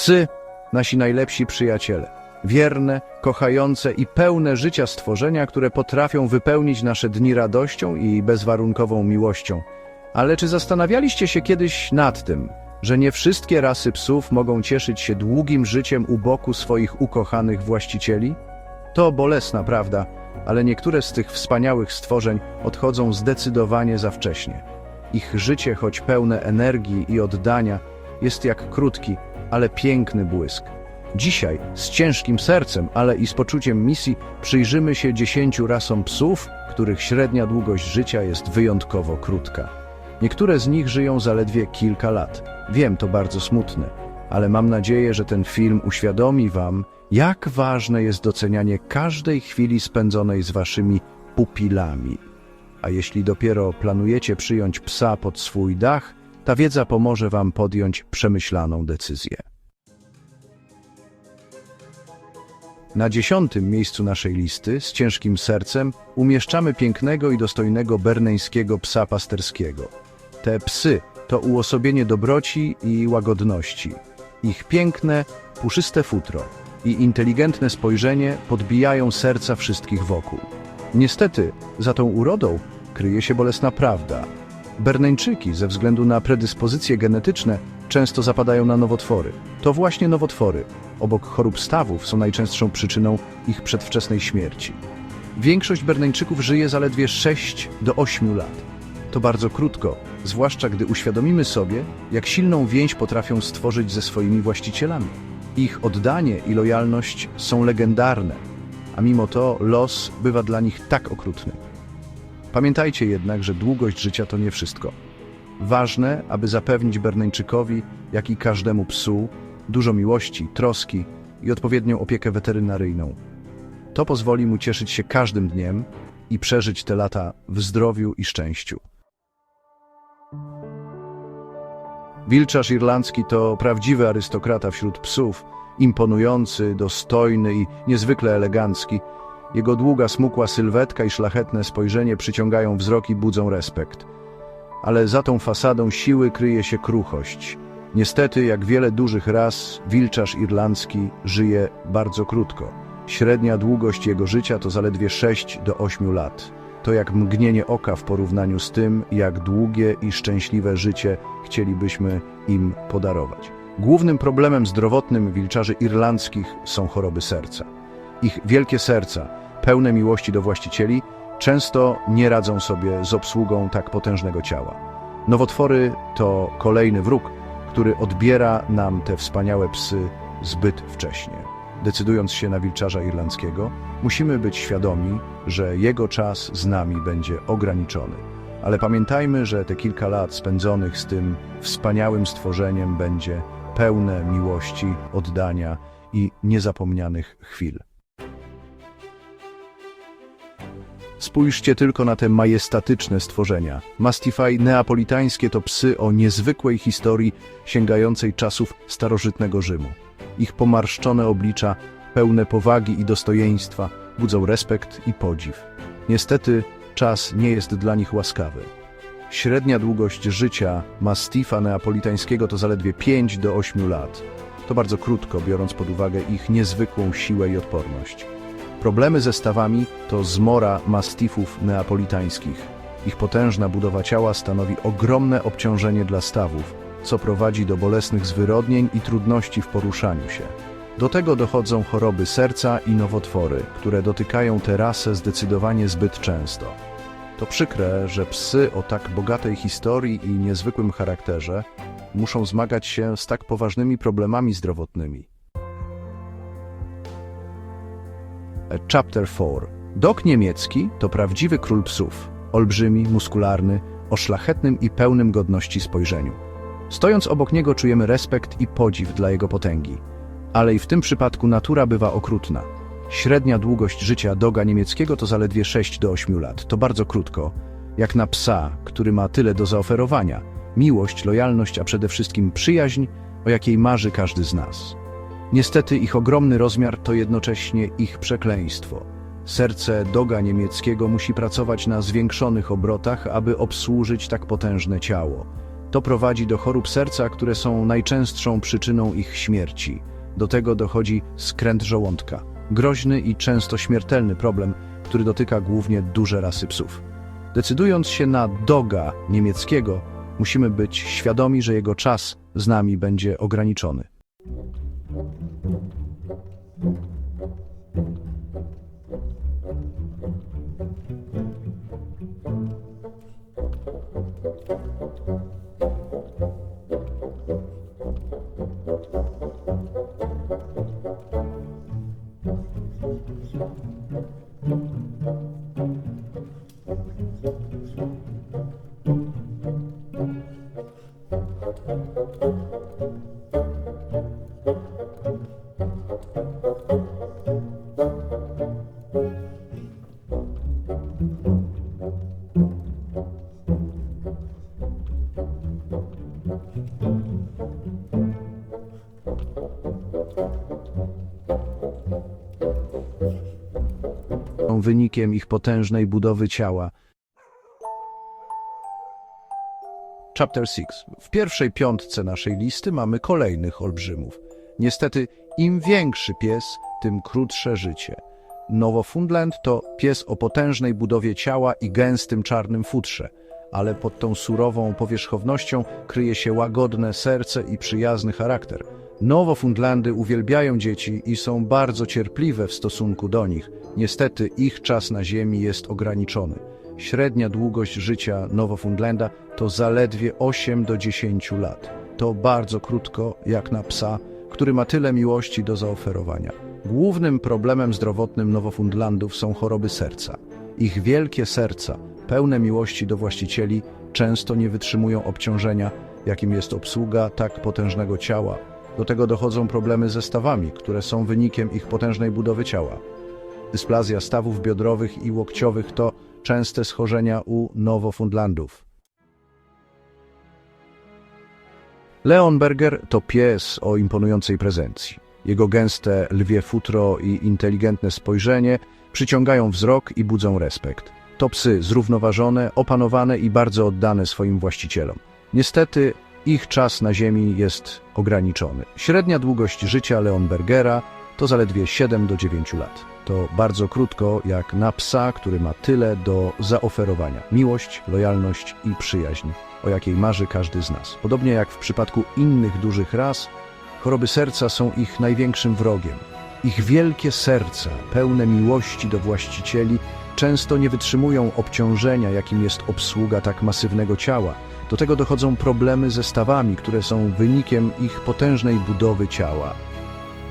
Psy, nasi najlepsi przyjaciele. Wierne, kochające i pełne życia stworzenia, które potrafią wypełnić nasze dni radością i bezwarunkową miłością. Ale czy zastanawialiście się kiedyś nad tym, że nie wszystkie rasy psów mogą cieszyć się długim życiem u boku swoich ukochanych właścicieli? To bolesna prawda, ale niektóre z tych wspaniałych stworzeń odchodzą zdecydowanie za wcześnie. Ich życie, choć pełne energii i oddania, jest jak krótki, ale piękny błysk. Dzisiaj, z ciężkim sercem, ale i z poczuciem misji, przyjrzymy się dziesięciu rasom psów, których średnia długość życia jest wyjątkowo krótka. Niektóre z nich żyją zaledwie kilka lat. Wiem, to bardzo smutne, ale mam nadzieję, że ten film uświadomi Wam, jak ważne jest docenianie każdej chwili spędzonej z Waszymi pupilami. A jeśli dopiero planujecie przyjąć psa pod swój dach, ta wiedza pomoże Wam podjąć przemyślaną decyzję. Na dziesiątym miejscu naszej listy, z ciężkim sercem, umieszczamy pięknego i dostojnego berneńskiego psa pasterskiego. Te psy to uosobienie dobroci i łagodności. Ich piękne, puszyste futro i inteligentne spojrzenie podbijają serca wszystkich wokół. Niestety, za tą urodą kryje się bolesna prawda. Berneńczyki, ze względu na predyspozycje genetyczne, często zapadają na nowotwory. To właśnie nowotwory, obok chorób stawów, są najczęstszą przyczyną ich przedwczesnej śmierci. Większość Berneńczyków żyje zaledwie 6 do 8 lat. To bardzo krótko, zwłaszcza gdy uświadomimy sobie, jak silną więź potrafią stworzyć ze swoimi właścicielami. Ich oddanie i lojalność są legendarne, a mimo to los bywa dla nich tak okrutny. Pamiętajcie jednak, że długość życia to nie wszystko. Ważne, aby zapewnić Berneńczykowi, jak i każdemu psu, dużo miłości, troski i odpowiednią opiekę weterynaryjną. To pozwoli mu cieszyć się każdym dniem i przeżyć te lata w zdrowiu i szczęściu. Wilczarz irlandzki to prawdziwy arystokrata wśród psów, imponujący, dostojny i niezwykle elegancki. Jego długa, smukła sylwetka i szlachetne spojrzenie przyciągają wzrok i budzą respekt. Ale za tą fasadą siły kryje się kruchość. Niestety, jak wiele dużych ras, wilczarz irlandzki żyje bardzo krótko. Średnia długość jego życia to zaledwie 6 do 8 lat. To jak mgnienie oka w porównaniu z tym, jak długie i szczęśliwe życie chcielibyśmy im podarować. Głównym problemem zdrowotnym wilczarzy irlandzkich są choroby serca. Ich wielkie serca, pełne miłości do właścicieli, często nie radzą sobie z obsługą tak potężnego ciała. Nowotwory to kolejny wróg, który odbiera nam te wspaniałe psy zbyt wcześnie. Decydując się na wilczarza irlandzkiego, musimy być świadomi, że jego czas z nami będzie ograniczony. Ale pamiętajmy, że te kilka lat spędzonych z tym wspaniałym stworzeniem będzie pełne miłości, oddania i niezapomnianych chwil. Spójrzcie tylko na te majestatyczne stworzenia. Mastify neapolitańskie to psy o niezwykłej historii sięgającej czasów starożytnego Rzymu. Ich pomarszczone oblicza, pełne powagi i dostojeństwa, budzą respekt i podziw. Niestety, czas nie jest dla nich łaskawy. Średnia długość życia Mastifa neapolitańskiego to zaledwie 5 do 8 lat. To bardzo krótko, biorąc pod uwagę ich niezwykłą siłę i odporność. Problemy ze stawami to zmora mastifów neapolitańskich. Ich potężna budowa ciała stanowi ogromne obciążenie dla stawów, co prowadzi do bolesnych zwyrodnień i trudności w poruszaniu się. Do tego dochodzą choroby serca i nowotwory, które dotykają tę rasę zdecydowanie zbyt często. To przykre, że psy o tak bogatej historii i niezwykłym charakterze muszą zmagać się z tak poważnymi problemami zdrowotnymi. Chapter 4. Dok niemiecki to prawdziwy król psów. Olbrzymi, muskularny, o szlachetnym i pełnym godności spojrzeniu. Stojąc obok niego czujemy respekt i podziw dla jego potęgi. Ale i w tym przypadku natura bywa okrutna. Średnia długość życia doga niemieckiego to zaledwie 6 do 8 lat. To bardzo krótko, jak na psa, który ma tyle do zaoferowania. Miłość, lojalność, a przede wszystkim przyjaźń, o jakiej marzy każdy z nas. Niestety ich ogromny rozmiar to jednocześnie ich przekleństwo. Serce doga niemieckiego musi pracować na zwiększonych obrotach, aby obsłużyć tak potężne ciało. To prowadzi do chorób serca, które są najczęstszą przyczyną ich śmierci. Do tego dochodzi skręt żołądka. Groźny i często śmiertelny problem, który dotyka głównie duże rasy psów. Decydując się na doga niemieckiego, musimy być świadomi, że jego czas z nami będzie ograniczony. Wynikiem ich potężnej budowy ciała. Chapter 6. W pierwszej piątce naszej listy mamy kolejnych olbrzymów. Niestety, im większy pies, tym krótsze życie. Nowofundland to pies o potężnej budowie ciała i gęstym czarnym futrze, ale pod tą surową powierzchownością kryje się łagodne serce i przyjazny charakter. Nowofundlandy uwielbiają dzieci i są bardzo cierpliwe w stosunku do nich. Niestety ich czas na ziemi jest ograniczony. Średnia długość życia Nowofundlanda to zaledwie 8 do 10 lat. To bardzo krótko, jak na psa, który ma tyle miłości do zaoferowania. Głównym problemem zdrowotnym Nowofundlandów są choroby serca. Ich wielkie serca, pełne miłości do właścicieli, często nie wytrzymują obciążenia, jakim jest obsługa tak potężnego ciała. Do tego dochodzą problemy ze stawami, które są wynikiem ich potężnej budowy ciała. Dysplazja stawów biodrowych i łokciowych to częste schorzenia u Nowofundlandów. Leonberger to pies o imponującej prezencji. Jego gęste lwie futro i inteligentne spojrzenie przyciągają wzrok i budzą respekt. To psy zrównoważone, opanowane i bardzo oddane swoim właścicielom. Niestety ich czas na ziemi jest ograniczony. Średnia długość życia Leonbergera to zaledwie 7 do 9 lat. To bardzo krótko jak na psa, który ma tyle do zaoferowania. Miłość, lojalność i przyjaźń, o jakiej marzy każdy z nas. Podobnie jak w przypadku innych dużych ras, choroby serca są ich największym wrogiem. Ich wielkie serca, pełne miłości do właścicieli, często nie wytrzymują obciążenia, jakim jest obsługa tak masywnego ciała. Do tego dochodzą problemy ze stawami, które są wynikiem ich potężnej budowy ciała.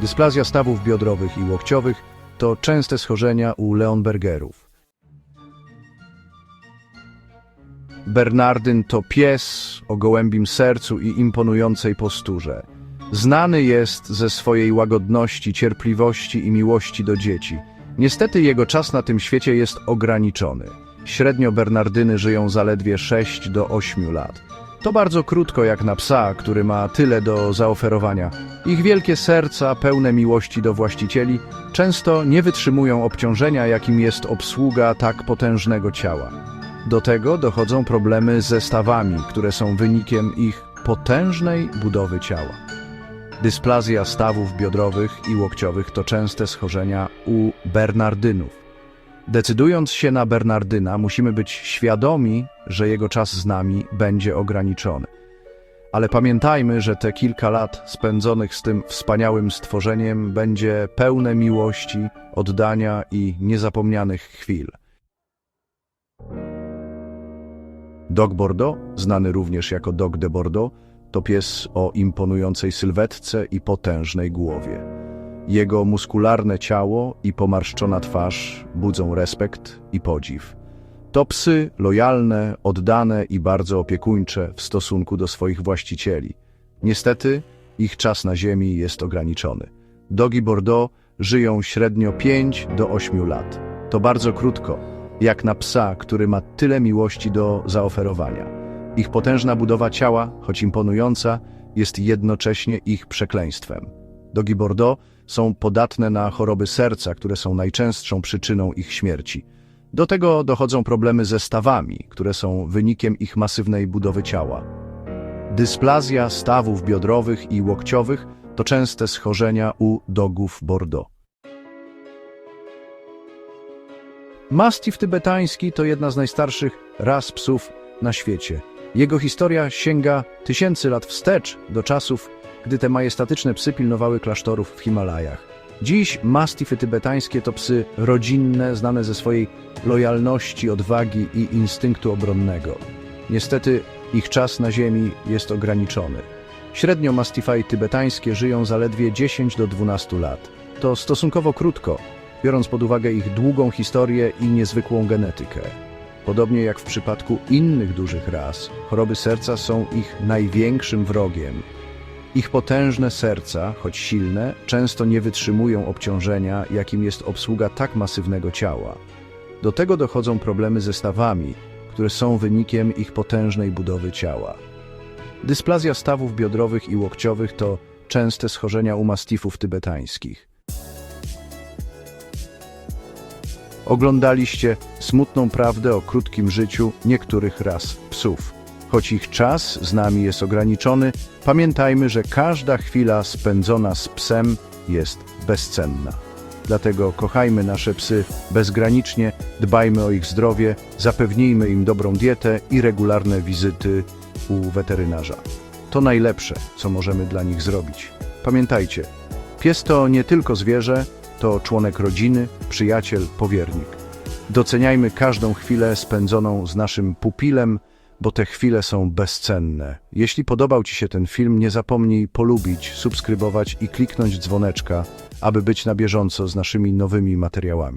Dysplazja stawów biodrowych i łokciowych to częste schorzenia u Leonbergerów. Bernardyn to pies o gołębim sercu i imponującej posturze. Znany jest ze swojej łagodności, cierpliwości i miłości do dzieci. Niestety jego czas na tym świecie jest ograniczony. Średnio Bernardyny żyją zaledwie 6 do 8 lat. To bardzo krótko jak na psa, który ma tyle do zaoferowania. Ich wielkie serca, pełne miłości do właścicieli, często nie wytrzymują obciążenia, jakim jest obsługa tak potężnego ciała. Do tego dochodzą problemy ze stawami, które są wynikiem ich potężnej budowy ciała. Dysplazja stawów biodrowych i łokciowych to częste schorzenia u Bernardynów. Decydując się na Bernardyna, musimy być świadomi, że jego czas z nami będzie ograniczony. Ale pamiętajmy, że te kilka lat spędzonych z tym wspaniałym stworzeniem będzie pełne miłości, oddania i niezapomnianych chwil. Dog Bordeaux, znany również jako Dog de Bordeaux, to pies o imponującej sylwetce i potężnej głowie. Jego muskularne ciało i pomarszczona twarz budzą respekt i podziw. To psy lojalne, oddane i bardzo opiekuńcze w stosunku do swoich właścicieli. Niestety, ich czas na ziemi jest ograniczony. Dogi Bordeaux żyją średnio 5 do 8 lat. To bardzo krótko, jak na psa, który ma tyle miłości do zaoferowania. Ich potężna budowa ciała, choć imponująca, jest jednocześnie ich przekleństwem. Dogi Bordeaux są podatne na choroby serca, które są najczęstszą przyczyną ich śmierci. Do tego dochodzą problemy ze stawami, które są wynikiem ich masywnej budowy ciała. Dysplazja stawów biodrowych i łokciowych to częste schorzenia u dogów Bordeaux. Mastiff tybetański to jedna z najstarszych ras psów na świecie. Jego historia sięga tysięcy lat wstecz do czasów, gdy te majestatyczne psy pilnowały klasztorów w Himalajach. Dziś mastify tybetańskie to psy rodzinne, znane ze swojej lojalności, odwagi i instynktu obronnego. Niestety ich czas na ziemi jest ograniczony. Średnio mastify tybetańskie żyją zaledwie 10 do 12 lat. To stosunkowo krótko, biorąc pod uwagę ich długą historię i niezwykłą genetykę. Podobnie jak w przypadku innych dużych ras, choroby serca są ich największym wrogiem. Ich potężne serca, choć silne, często nie wytrzymują obciążenia, jakim jest obsługa tak masywnego ciała. Do tego dochodzą problemy ze stawami, które są wynikiem ich potężnej budowy ciała. Dysplazja stawów biodrowych i łokciowych to częste schorzenia u mastifów tybetańskich. Oglądaliście smutną prawdę o krótkim życiu niektórych ras psów. Choć ich czas z nami jest ograniczony, pamiętajmy, że każda chwila spędzona z psem jest bezcenna. Dlatego kochajmy nasze psy bezgranicznie, dbajmy o ich zdrowie, zapewnijmy im dobrą dietę i regularne wizyty u weterynarza. To najlepsze, co możemy dla nich zrobić. Pamiętajcie, pies to nie tylko zwierzę, to członek rodziny, przyjaciel, powiernik. Doceniajmy każdą chwilę spędzoną z naszym pupilem, bo te chwile są bezcenne. Jeśli podobał Ci się ten film, nie zapomnij polubić, subskrybować i kliknąć dzwoneczka, aby być na bieżąco z naszymi nowymi materiałami.